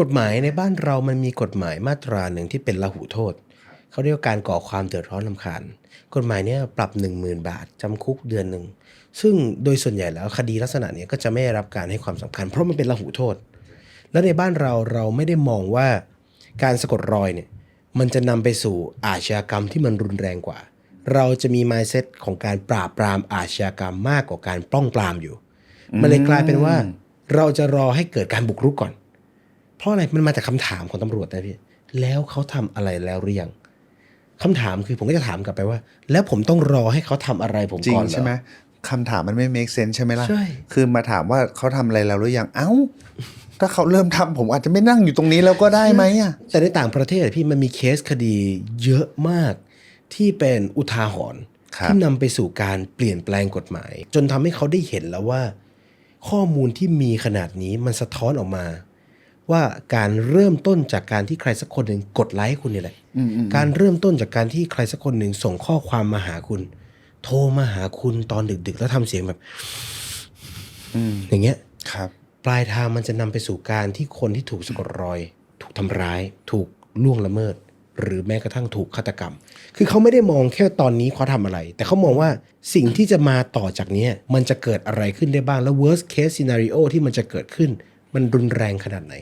กฎหมายในบ้านเรามันมีกฎหมายมาตราหนึ่งที่เป็นละหูโทษ เขาเรียกว่าการก่อความเดือดร้อนลำคาญ กฎหมายนี้ปรับ 1 0,000 บาทจำคุกเดือนหนึ่ง ซึ่งโดยส่วนใหญ่แล้วคดีลักษณะนี้ก็จะไม่ได้รับการให้ความสำคัญ เพราะมันเป็นละหูโทษ แล้วในบ้านเราเราไม่ได้มองว่าการสะกดรอยเนี่ยมันจะนำไปสู่อาชญากรรมที่มันรุนแรงกว่า เราจะมี mindset ของการปราบปรามอาชญากรรมมากกว่าการป้องปรามอยู่ มันเลยกลายเป็นว่า เราจะรอให้เกิดการบุกรุกก่อน เพราะอะไรมันมาจากคำถามของตำรวจนะพี่แล้วเขาทำอะไรแล้วหรือยังคำถามคือผมก็จะถามกลับไปว่า แล้วผมต้องรอให้เขาทำอะไรผมจริงก่อนเหรอใช่ไหมคำถามมันไม่ make sense ใช่ไหมล่ะใช่คือมาถามว่าเขาทำอะไรแล้วหรือยัง เอ้า ถ้าเขาเริ่มทำผมอาจจะไม่นั่งอยู่ตรงนี้แล้วก็ได้ไหมอะ แต่ในต่างประเทศอะพี่มันมีเคสคดีเยอะมากที่เป็นอุทาหรณ์ครับที่นำไปสู่การเปลี่ยนแปลงกฎหมาย จนทำให้เขาได้เห็นแล้วว่า ข้อมูลที่มีขนาดนี้มันสะท้อนออกมา ว่าการเริ่มต้นจากการที่ใครสักคนหนึ่งกดไลค์คุณนี่แหละการเริ่มต้นจากการที่ใครสักคนหนึ่งส่งข้อความมาหาคุณ โทรมาหาคุณตอนดึก ๆ แล้วทำเสียงแบบอย่างเงี้ยครับ ปลายทางมันจะนำไปสู่การที่คนที่ถูกสะกดรอย ถูกทำร้าย ถูกล่วงละเมิด หรือแม้กระทั่งถูกฆาตกรรม คือเขาไม่ได้มองแค่ตอนนี้เขาทำอะไร แต่เขามองว่าสิ่งที่จะมาต่อจากเนี้ยมันจะเกิดอะไรขึ้นได้บ้าง แล้ว worst case scenario ที่มันจะเกิดขึ้น มันรุนแรงขนาดไหน